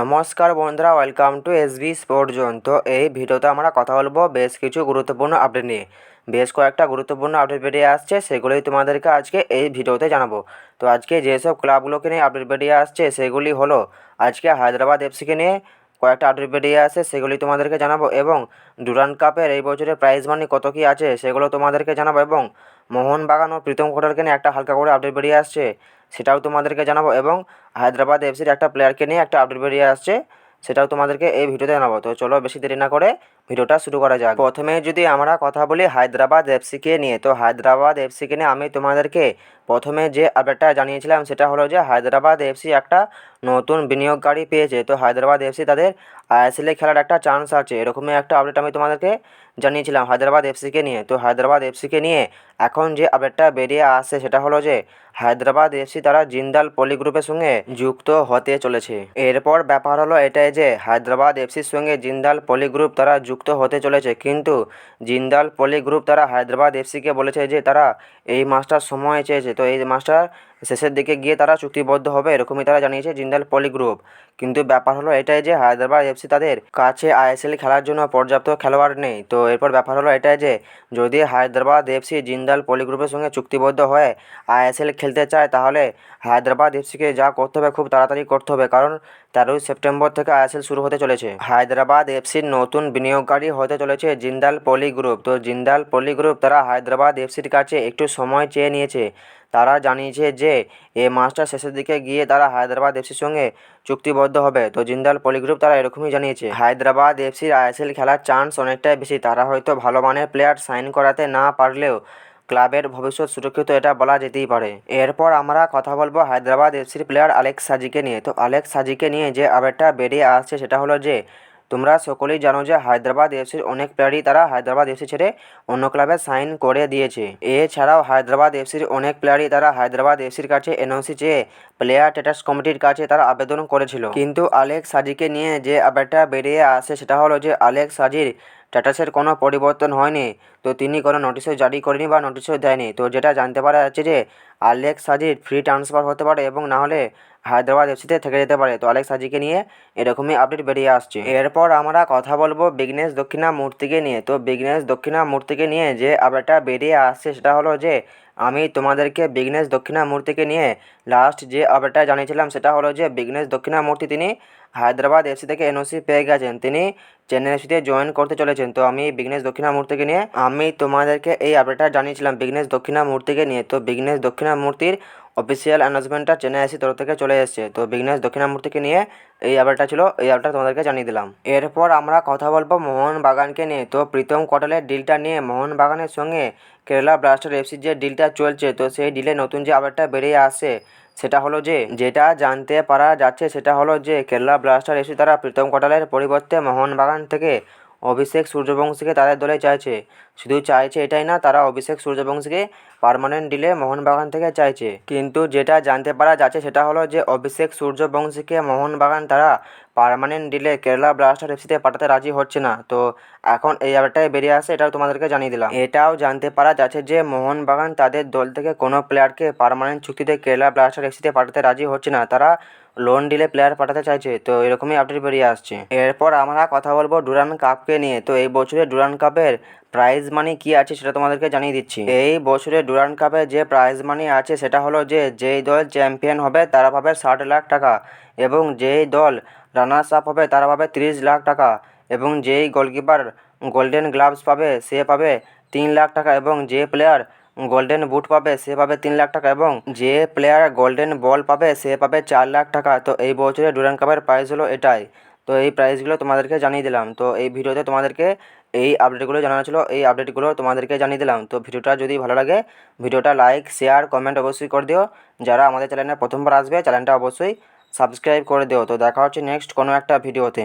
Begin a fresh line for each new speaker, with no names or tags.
নমস্কার বন্ধুরা welcome to S B sport zone তো এই ভিডিওতে আমরা কথা বলব বেশ কিছু গুরুত্বপূর্ণ আপডেট নিয়ে। বেশ কয়েকটা গুরুত্বপূর্ণ আপডেট বেরিয়ে আসছে, সেগুলোই তোমাদেরকে আজকে এই ভিডিওতে জানাব। তো আজকে যেসব ক্লাবগুলোকে নিয়ে আপডেট বেরিয়ে আসছে, সেগুলি হলো আজকে হায়দ্রাবাদ এফসিকে নিয়ে কয়েকটা আপডেট বেরিয়ে আছে, সেগুলি তোমাদেরকে জানাব এবং ডুরান্ড কাপের এই বছরের প্রাইজ মানি কত কী আছে, সেগুলো তোমাদেরকে জানাব এবং মোহনবাগান ও প্রীতম কোটালকে নিয়ে একটা হালকা করে আপডেট বেরিয়ে আসছে, সেটাও তোমাদেরকে জানাব এবং হায়দ্রাবাদ এফসির একটা প্লেয়ারকে নিয়ে একটা আপডেট বেরিয়ে আসছে, সেটাও তোমাদেরকে এই ভিডিওতে জানাব। তো চলো বেশি দেরি না করে ভিডিওটা শুরু করা যাক। প্রথমে যদি আমরা কথা বলি হায়দ্রাবাদ এফসিকে নিয়ে, তো হায়দ্রাবাদ এফসিকে নিয়ে আমি তোমাদেরকে প্রথমে যে আপডেটটা জানিয়েছিলাম, সেটা হলো যে হায়দ্রাবাদ এফসি একটা নতুন বিনিয়োগকারী পেয়েছে। তো হায়দ্রাবাদ এফসি তাদের আইএসএলে খেলার একটা চান্স আছে। এরকমই একটা আপডেট আমি তোমাদেরকে জানিয়েছিলাম হায়দ্রাবাদ এফসিকে নিয়ে। তো হায়দ্রাবাদ এফসিকে নিয়ে এখন যে আপডেটটা বেরিয়ে আসছে, সেটা হলো যে হায়দ্রাবাদ এফসি তারা জিন্দাল পলি গ্রুপের সঙ্গে যুক্ত হতে চলেছে। এরপর ব্যাপার হলো এটাই যে হায়দ্রাবাদ এফসির সঙ্গে জিন্দাল পলি গ্রুপ তারা যুক্ত হতে চলেছে। কিন্তু জিন্দাল পলি গ্রুপ তারা হায়দ্রাবাদ এফসিকে বলেছে যে, তারা এই মাসটার সময় চেয়েছে। তো এই মাসটা শেষের দিকে গিয়ে তারা চুক্তিবদ্ধ হবে, এরকমই তারা জানিয়েছে জিন্দাল পলি গ্রুপ কিন্তু ব্যাপার হলো এটাই যে হায়দ্রাবাদ এফসি তাদের কাছে আইএসএল খেলার জন্য পর্যাপ্ত খেলোয়াড় নেই। তো এরপর ব্যাপার হলো এটাই যে যদি হায়দ্রাবাদ এফসি জিন্দাল পলি গ্রুপের সঙ্গে চুক্তিবদ্ধ হয়ে আইএসএল খেলতে চায়, তাহলে হায়দ্রাবাদ এফসিকে যা করতে হবে খুব তাড়াতাড়ি করতে হবে। কারণ তেরোই সেপ্টেম্বর থেকে আইএসএল শুরু হতে চলেছে। হায়দ্রাবাদ এফসির নতুন বিনিয়োগকারী হতে চলেছে জিন্দাল পলি গ্রুপ তো জিন্দাল পলি গ্রুপ তারা হায়দ্রাবাদ এফসির কাছে একটু সময় চেয়ে নিয়েছে। তারা জানিয়েছে যে, এ মাসটা শেষের দিকে গিয়ে তারা হায়দ্রাবাদ এফসির সঙ্গে চুক্তিবদ্ধ হবে। তো জিন্দাল পলি গ্রুপ তারা এরকমই জানিয়েছে। হায়দ্রাবাদ এফসির আইএসএল খেলার চান্স অনেকটাই বেশি। তারা হয়তো ভালো মানের প্লেয়ার সাইন করাতে না পারলেও ক্লাবের ভবিষ্যৎ সুরক্ষিত এটা বলা যেতেই পারে। এরপর আমরা কথা বলব হায়দ্রাবাদ এফসির প্লেয়ার আলেক্স সাজিকে নিয়ে। তো আলেক্স সাজিকে নিয়ে যে আপডেটটা বেরিয়ে আসছে সেটা হলো যে তোমরা সকলেই জানো যে হায়দ্রাবাদ এফসির অনেক প্লেয়ারই তারা হায়দ্রাবাদ এফসি ছেড়ে অন্য ক্লাবে সাইন করে দিয়েছে। এছাড়াও হায়দ্রাবাদ এফসির অনেক প্লেয়ারই তারা হায়দ্রাবাদ এফসির কাছে এনওসি চেয়ে প্লেয়ার স্ট্যাটাস কমিটির কাছে তারা আবেদন করেছিল। কিন্তু আলেক সাজিকে নিয়ে যে আপডেটটা বেরিয়ে আসে সেটা হলো যে আলেক সাজির স্ট্যাটাসের কোনো পরিবর্তন হয়নি। তো তিনি কোনো নোটিশও জারি করেনি বা নোটিশও দেয়নি। তো যেটা জানতে পারা যাচ্ছে যে, আলেক্স সাজির ফ্রি ট্রান্সফার হতে পারে এবং না হলে হায়দ্রাবাদ এফসিতে থেকে যেতে পারে। তো আলেক্স সাজিকে নিয়ে এরকমই আপডেট বেরিয়ে আসছে। এরপর আমরা কথা বলব বিঘ্নেশ দক্ষিণা মূর্তিকে নিয়ে। তো বিঘ্নেশ দক্ষিণা মূর্তিকে নিয়ে যে আপডেটটা বেরিয়ে আসছে সেটা হলো যে আমি তোমাদেরকে বিঘ্নেশ দক্ষিণামূর্তিকে নিয়ে লাস্ট যে আপডেটটা জানিয়েছিলাম, সেটা হলো যে বিঘ্নেশ দক্ষিণামূর্তি তিনি হায়দ্রাবাদ এফসি থেকে এনওসি পেয়ে গেছেন। তিনি চেন্নাই এফসিতে জয়েন করতে চলেছেন। তো আমি বিঘ্নেশ দক্ষিণামূর্তিকে নিয়ে, আমি তোমাদেরকে এই আপডেটটা জানিয়েছিলাম বিঘ্নেশ দক্ষিণামূর্তিকে নিয়ে। তো বিঘ্নেশ দক্ষিণামূর্তির অফিসিয়াল অ্যানাউন্সমেন্টটা চেন্নাই এসি তরফ থেকে চলে এসেছে। তো বিঘ্নেশ দক্ষিণামূর্তিকে নিয়ে এই আপডেটটা ছিল, এই আপডেটটা তোমাদেরকে জানিয়ে দিলাম। এরপর আমরা কথা বলব মোহন মোহনবাগানকে নিয়ে। তো প্রীতম কোটালের ডিলটা নিয়ে মোহনবাগানের সঙ্গে কেরালা ব্লাস্টার এফসির যে ডিলটা চলছে। তো সেই ডিলে নতুন যে আপডেটটা বেরিয়ে আসে, সেটা হলো যে, যেটা জানতে পারা যাচ্ছে, সেটা হলো যে কেরালা ব্লাস্টার এফসি তারা প্রীতম কোটালের পরিবর্তে মোহনবাগান থেকে অভিষেক সূর্যবংশীকে তাদের দলে চাইছে। শুধু চাইছে এটাই না, তারা অভিষেক সূর্যবংশীকে পারমানেন্ট ডিলে মোহনবাগান থেকে চাইছে। কিন্তু যেটা জানতে পারা যাচ্ছে সেটা হলো যে অভিষেক সূর্যবংশীকে মোহনবাগান তারা পার্মানেন্ট ডিলে কেরালা ব্লাস্টার এফসিতে পাঠাতে রাজি হচ্ছে না। তো এখন এই ব্যাপারটাই বেরিয়ে আসে, এটাও তোমাদেরকে জানিয়ে দিলাম। এটাও জানতে পারা যাচ্ছে যে মোহনবাগান তাদের দল থেকে কোনো প্লেয়ারকে পার্মানেন্ট চুক্তিতে কেরালা ব্লাস্টার এফসিতে পাঠাতে রাজি হচ্ছে না। তারা লোন ডিলে প্লেয়ার পাঠাতে চাইছে, তো এরকমই আপডেট বেরিয়ে আসছে। এরপর আমরা কথা বলব ডুরান কাপকে নিয়ে। তো এই বছরে ডুরান কাপের প্রাইজ মানি কী আছে সেটা তোমাদেরকে জানিয়ে দিচ্ছি। এই বছরে ডুরান কাপে যে প্রাইজ মানি আছে সেটা হলো যে, যেই দল চ্যাম্পিয়ন হবে তারা পাবে ষাট লাখ টাকা এবং যেই দল রানার্স আপ হবে, তারা পাবে তিরিশ লাখ টাকা এবং যেই গোলকিপার গোল্ডেন গ্লাভস পাবে, সে পাবে তিন লাখ টাকা এবং যে প্লেয়ার গোল্ডেন বুট পাবে, সে পাবে তিন লাখ টাকা এবং যে প্লেয়ার গোল্ডেন বল পাবে, সে পাবে চার লাখ টাকা। তো এই বছরে ডুরান কাপের প্রাইজ হলো এটাই। তো এই প্রাইসগুলো তোমাদেরকে জানিয়ে দিলাম। তো এই ভিডিওতে তোমাদেরকে এই আপডেটগুলো জানানো ছিল, এই আপডেটগুলো তোমাদেরকে জানিয়ে দিলাম। তো ভিডিওটা যদি ভালো লাগে, ভিডিওটা লাইক শেয়ার কমেন্ট অবশ্যই করে দিও। যারা আমাদের চ্যানেলে প্রথমবার আসবে চ্যানেলটা অবশ্যই সাবস্ক্রাইব করে দিও। তো দেখা হচ্ছে নেক্সট কোনো একটা ভিডিওতে।